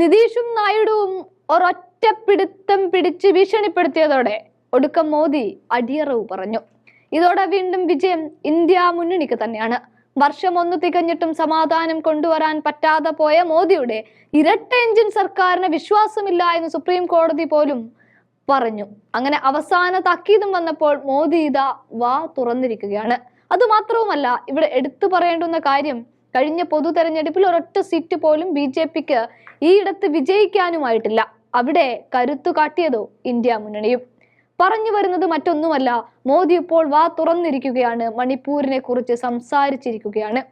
നിതീഷും നായിഡുവും ഒരൊറ്റ പിടുത്തം പിടിച്ച് ഭീഷണിപ്പെടുത്തിയതോടെ ഒടുക്കം മോദി അടിയറവ് പറഞ്ഞു. ഇതോടെ വീണ്ടും വിജയം ഇന്ത്യ മുന്നണിക്ക് തന്നെയാണ്. വർഷം ഒന്ന് തികഞ്ഞിട്ടും സമാധാനം കൊണ്ടുവരാൻ പറ്റാതെ പോയ മോദിയുടെ ഇരട്ട എഞ്ചിൻ സർക്കാരിന് വിശ്വാസമില്ല എന്ന് സുപ്രീം കോടതി പോലും പറഞ്ഞു. അങ്ങനെ അവസാന താക്കീതും വന്നപ്പോൾ മോദി ഇതാ വാ തുറന്നിരിക്കുകയാണ്. അതുമാത്രവുമല്ല ഇവിടെ എടുത്തു പറയേണ്ടുന്ന കാര്യം കഴിഞ്ഞ പൊതു തെരഞ്ഞെടുപ്പിൽ ഒരൊറ്റ സീറ്റ് പോലും ബി ജെ പിക്ക് ഈയിടത്ത് വിജയിക്കാനുമായിട്ടില്ല. അവിടെ കരുത്തു കാട്ടിയതോ ഇന്ത്യ മുന്നണിയും. പറഞ്ഞു വരുന്നത് മറ്റൊന്നുമല്ല മോദി ഇപ്പോൾ വാ തുറന്നിരിക്കുകയാണ് മണിപ്പൂരിനെ കുറിച്ച് സംസാരിച്ചിരിക്കുകയാണ്.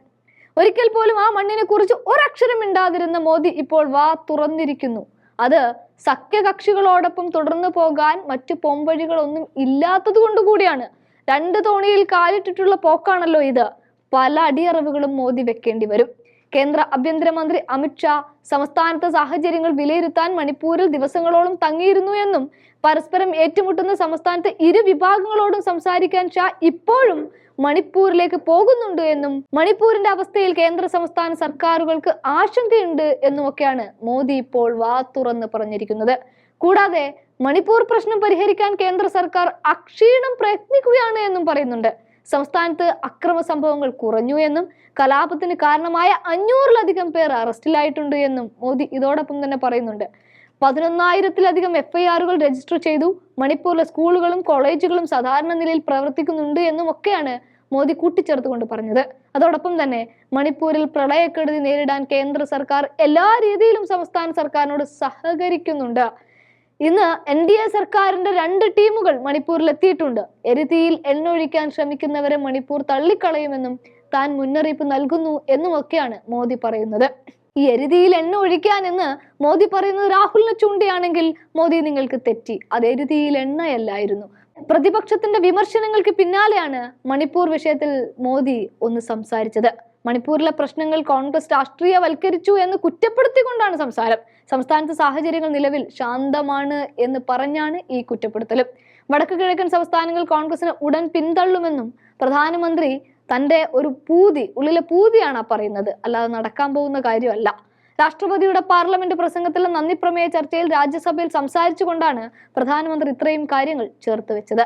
ഒരിക്കൽ പോലും ആ മണ്ണിനെ കുറിച്ച് ഒരക്ഷരം മിണ്ടാതിരുന്ന മോദി ഇപ്പോൾ വാ തുറന്നിരിക്കുന്നു. അത് സഖ്യകക്ഷികളോടൊപ്പം തുടർന്നു പോകാൻ മറ്റു പോംവഴികളൊന്നും ഇല്ലാത്തത് കൊണ്ട് കൂടിയാണ്. രണ്ട് തോണിയിൽ കാലിട്ടിട്ടുള്ള പോക്കാണല്ലോ ഇത്. പല അടിയറവുകളും മോദി വെക്കേണ്ടി വരും. കേന്ദ്ര ആഭ്യന്തരമന്ത്രി അമിത്ഷാ സംസ്ഥാനത്തെ സാഹചര്യങ്ങൾ വിലയിരുത്താൻ മണിപ്പൂരിൽ ദിവസങ്ങളോളം തങ്ങിയിരുന്നു എന്നും പരസ്പരം ഏറ്റുമുട്ടുന്ന സംസ്ഥാനത്തെ ഇരു വിഭാഗങ്ങളോടും സംസാരിക്കാൻ ഷാ ഇപ്പോഴും മണിപ്പൂരിലേക്ക് പോകുന്നുണ്ട് എന്നും മണിപ്പൂരിന്റെ അവസ്ഥയിൽ കേന്ദ്ര സംസ്ഥാന സർക്കാരുകൾക്ക് ആശങ്കയുണ്ട് എന്നുമൊക്കെയാണ് മോദി ഇപ്പോൾ വാ തുറന്ന് പറഞ്ഞിരിക്കുന്നത്. കൂടാതെ മണിപ്പൂർ പ്രശ്നം പരിഹരിക്കാൻ കേന്ദ്ര സർക്കാർ അക്ഷീണം പ്രയത്നിക്കുകയാണ് എന്നും പറയുന്നുണ്ട്. സംസ്ഥാനത്ത് അക്രമ സംഭവങ്ങൾ കുറഞ്ഞു എന്നും കലാപത്തിന് കാരണമായ അഞ്ഞൂറിലധികം പേർ അറസ്റ്റിലായിട്ടുണ്ട് എന്നും മോദി ഇതോടൊപ്പം തന്നെ പറയുന്നുണ്ട്. പതിനൊന്നായിരത്തിലധികം എഫ് ഐ ആറുകൾ രജിസ്റ്റർ ചെയ്തു. മണിപ്പൂരിലെ സ്കൂളുകളും കോളേജുകളും സാധാരണ നിലയിൽ പ്രവർത്തിക്കുന്നുണ്ട് എന്നും ഒക്കെയാണ് മോദി കൂട്ടിച്ചേർത്തുകൊണ്ട് പറഞ്ഞത്. അതോടൊപ്പം തന്നെ മണിപ്പൂരിൽ പ്രളയക്കെടുതി നേരിടാൻ കേന്ദ്ര സർക്കാർ എല്ലാ രീതിയിലും സംസ്ഥാന സർക്കാരിനോട് സഹകരിക്കുന്നുണ്ട്. ഇന്ന് എൻ ഡി എ സർക്കാരിന്റെ രണ്ട് ടീമുകൾ മണിപ്പൂരിൽ എത്തിയിട്ടുണ്ട് എരുതിയിൽ എണ്ണൊഴിക്കാൻ ശ്രമിക്കുന്നവരെ മണിപ്പൂർ തള്ളിക്കളയുമെന്നും താൻ മുന്നറിയിപ്പ് നൽകുന്നു എന്നുമൊക്കെയാണ് മോദി പറയുന്നത്. ഈ എരുതിയിൽ എണ്ണ ഒഴിക്കാൻ എന്ന് മോദി പറയുന്നത് രാഹുലിനെ ചൂണ്ടിയാണെങ്കിൽ മോദി നിങ്ങൾക്ക് തെറ്റി. അത് എരുതിയിൽ എണ്ണയല്ലായിരുന്നു. പ്രതിപക്ഷത്തിന്റെ വിമർശനങ്ങൾക്ക് പിന്നാലെയാണ് മണിപ്പൂർ വിഷയത്തിൽ മോദി ഒന്ന് സംസാരിച്ചത്. മണിപ്പൂരിലെ പ്രശ്നങ്ങൾ കോൺഗ്രസ് രാഷ്ട്രീയവൽക്കരിച്ചു എന്ന് കുറ്റപ്പെടുത്തിക്കൊണ്ടാണ് സംസാരം. സംസ്ഥാനത്ത് സാഹചര്യങ്ങൾ നിലവിൽ ശാന്തമാണ് എന്ന് പറഞ്ഞാണ് ഈ കുറ്റപ്പെടുത്തലും. വടക്ക് കിഴക്കൻ സംസ്ഥാനങ്ങൾ കോൺഗ്രസിന് ഉടൻ പിന്തള്ളുമെന്നും പ്രധാനമന്ത്രി തന്റെ ഒരു പൂതി ഉള്ളിലെ പൂതിയാണ് പറയുന്നത്. അല്ലാതെ നടക്കാൻ പോകുന്ന കാര്യമല്ല. രാഷ്ട്രപതിയുടെ പാർലമെന്റ് പ്രസംഗത്തിലെ നന്ദി പ്രമേയ ചർച്ചയിൽ രാജ്യസഭയിൽ സംസാരിച്ചുകൊണ്ടാണ് പ്രധാനമന്ത്രി ഇത്രയും കാര്യങ്ങൾ ചേർത്ത് വെച്ചത്.